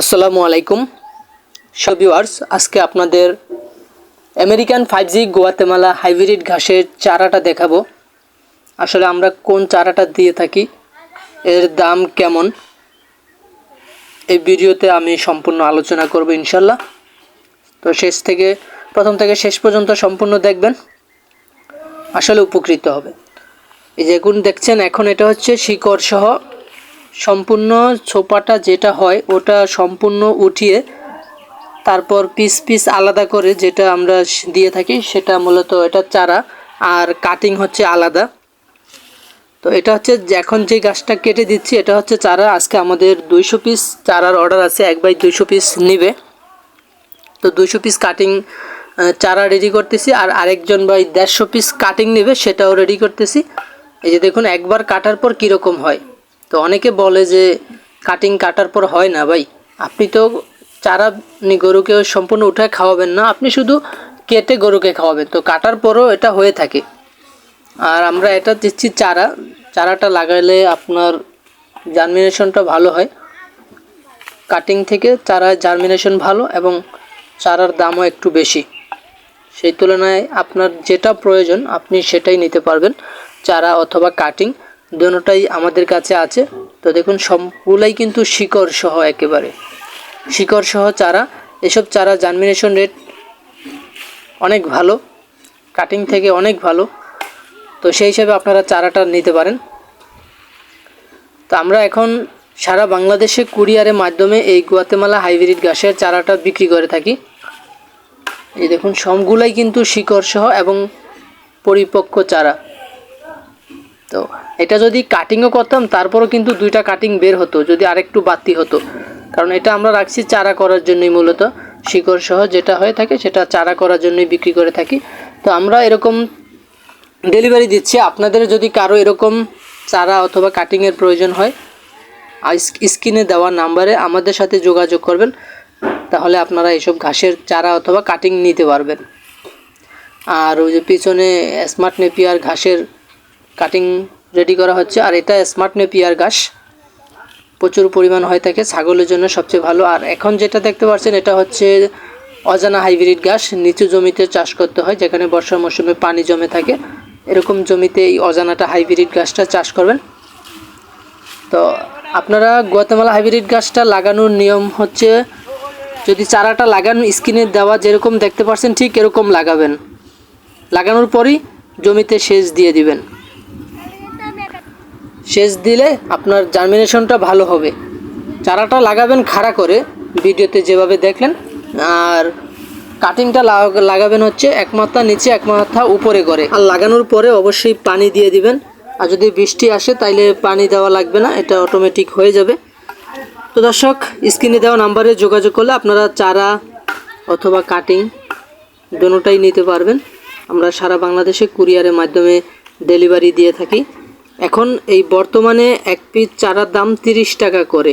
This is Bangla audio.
আসসালামু আলাইকুম। সব ভিউয়ার্স আজকে আপনাদের American five G Guatemala hybrid ঘাসের চারাটা দেখাবো। আসলে আমরা কোন চারাটা দিয়ে থাকি, এর দাম কেমন, এই ভিডিওতে আমি সম্পূর্ণ আলোচনা করব ইনশাল্লাহ। তো শেষ থেকে, প্রথম থেকে শেষ পর্যন্ত সম্পূর্ণ দেখবেন, আসলে উপকৃত হবে। এই যেগুন দেখছেন, এখন এটা হচ্ছে শিকড় সহ সম্পূর্ণ ছোপাটা যেটা হয়, ওটা সম্পূর্ণ উঠিয়ে তারপর পিস পিস আলাদা করে যেটা আমরা দিয়ে থাকি, সেটা মূলত এটা চারা আর কাটিং হচ্ছে আলাদা। তো এটা হচ্ছে এখন যে গাছটা কেটে দিচ্ছি, এটা হচ্ছে চারা। আজকে আমাদের দুইশো পিস চারার অর্ডার আছে, এক বাই দুইশো পিস নিবে। তো দুইশো পিস কাটিং চারা রেডি করতেছি, আর আরেকজন ভাই দেড়শো পিস কাটিং নেবে, সেটাও রেডি করতেছি। এই যে দেখুন, একবার কাটার পর কীরকম হয়। তো অনেকে বলে যে কাটিং কাটার পর হয় না ভাই। আপনি তো চারা গরুকে সম্পূর্ণ উঠে খাওয়াবেন না, আপনি শুধু কেটে গরুকে খাওয়াবেন। তো কাটার পরও এটা হয়ে থাকে। আর আমরা এটা দিচ্ছি চারা। চারাটা লাগালে আপনার জার্মিনেশনটা ভালো হয়। কাটিং থেকে চারা জার্মিনেশন ভালো এবং চারার দামও একটু বেশি। সেই তুলনায় আপনার যেটা প্রয়োজন, আপনি সেটাই নিতে পারবেন, চারা অথবা কাটিং দুটোটাই আমাদের কাছে আছে। তো দেখুন, সবগুলাই কিন্তু শিকড় সহ একেবারে। শিকড় সহ চারা। এসব চারা জার্মিনেশন রেট অনেক ভালো। কাটিং থেকে অনেক ভালো। তো সেই হিসাবে আপনারা চারাটা নিতে পারেন। তো আমরা এখন সারা বাংলাদেশে কুরিয়ারের মাধ্যমে এই গুয়াতেমালা হাইব্রিড গাছের চারাটা বিক্রি করে থাকি। এই দেখুন, সবগুলাই কিন্তু শিকড় সহ এবং পরিপক্ক চারা। তো এটা যদি কাটিংও করতাম, তারপরও কিন্তু দুইটা কাটিং বের হতো, যদি আরেকটু বাতি হতো। কারণ এটা আমরা রাখছি চারা করার জন্যই মূলত। শিকড় সহ যেটা হয়ে থাকে, সেটা চারা করার জন্যই বিক্রি করে থাকি। তো আমরা এরকম ডেলিভারি দিচ্ছি। আপনাদের যদি কারও এরকম চারা অথবা কাটিংয়ের প্রয়োজন হয় স্ক্রিনে দেওয়া নাম্বারে আমাদের সাথে যোগাযোগ করবেন। তাহলে আপনারা এসব ঘাসের চারা অথবা কাটিং নিতে পারবেন। আর ওই যে পিছনে স্মার্ট নেপিয়ার ঘাসের কাটিং রেডি করা হচ্ছে। আর এটা স্মার্ট নেপিয়ার ঘাস প্রচুর পরিমাণ হয়ে থাকে ছাগলের জন্য সবচেয়ে ভালো। আর এখন যেটা দেখতে পাচ্ছেন, এটা হচ্ছে অজানা হাইব্রিড ঘাস নিচু জমিতে চাষ করতে হয়, যেখানে বর্ষার মৌসুমে পানি জমে থাকে। এরকম জমিতে এই অজানাটা হাইব্রিড গাছটা চাষ করবেন। তো আপনারা গুয়াতেমালা হাইব্রিড গাছটা লাগানোর নিয়ম হচ্ছে, যদি চারাটা লাগান, স্কিনে দেওয়া যেরকম দেখতে পাচ্ছেন, ঠিক এরকম লাগাবেন। লাগানোর পরই জমিতে সেচ দিয়ে দিবেন। সেচ দিলে আপনার জার্মিনেশনটা ভালো হবে। চারাটা লাগাবেন খাড়া করে, ভিডিওতে যেভাবে দেখলেন। আর কাটিংটা লাগ- লাগাবেন হচ্ছে এক মাথা নিচে, এক মাথা উপরে করে আর লাগানোর পরে অবশ্যই পানি দিয়ে দিবেন। আর যদি বৃষ্টি আসে তাইলে পানি দেওয়া লাগবে না, এটা অটোমেটিক হয়ে যাবে। তো দর্শক, স্ক্রিনে দেওয়া নাম্বারে যোগাযোগ করলে আপনারা চারা অথবা কাটিং দুটোটাই নিতে পারবেন। আমরা সারা বাংলাদেশে কুরিয়ারের মাধ্যমে ডেলিভারি দিয়ে থাকি। এখন এই বর্তমানে এক পিস চারার দাম তিরিশ টাকা করে।